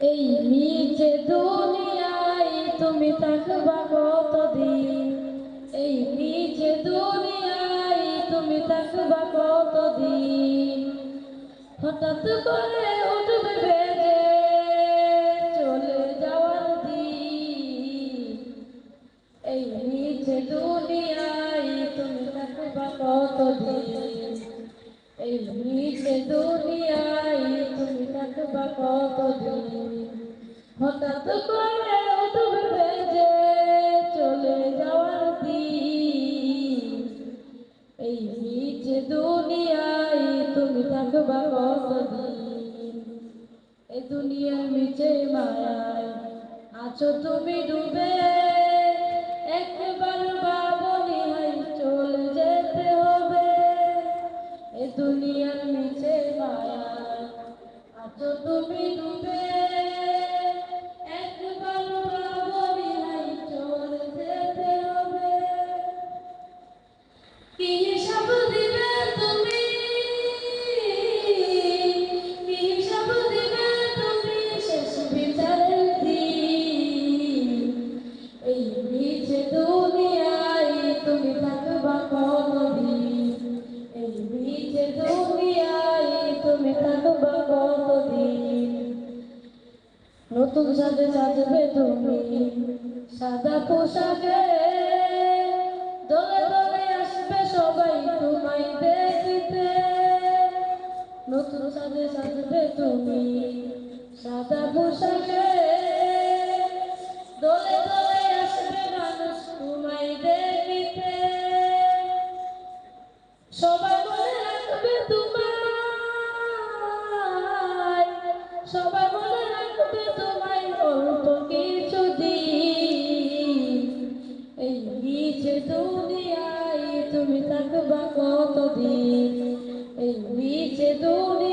এই নিচে দুনিয়ায় তুমি থাকবা কতদিন? এই নিচে দুনিয়ায় তুমি থাকবা কতদিন? হঠাৎ করে উঠবে বেজে চলে যাওয়ার দিন। এই নিচে দুনিয়ায় তুমি থাকবা কতদিন? এই নিচে দুনিয়ায় তুমি থাকবা কতদিন? হঠাৎ করে উঠবে বেজে চলে যাওয়ার দিন। এই নিচে দুনিয়ায় তুমি থাকবা কতদিন? এই দুনিয়ার নিচে মায়ায় আছো তুমি ডুবে। একবার বাবনি চলে যেতে হবে। এই দুনিয়ার নিচে মায়ায় আছো তুমি ডুবে। নতুন সাজে সাজবে তুমি সাদা পোশাকে সবাই তোমায় দেখতে। নতুন সাজে সাজবে তুমি সাদা পোশাকে। দলে দলে আসবে মানুষ তোমায় দেখতে। সবাই মনে রাখবে তোমায়। সবাই মনে রাখবে থাকবা কতদিন? এই বিচে দুনিয়ায়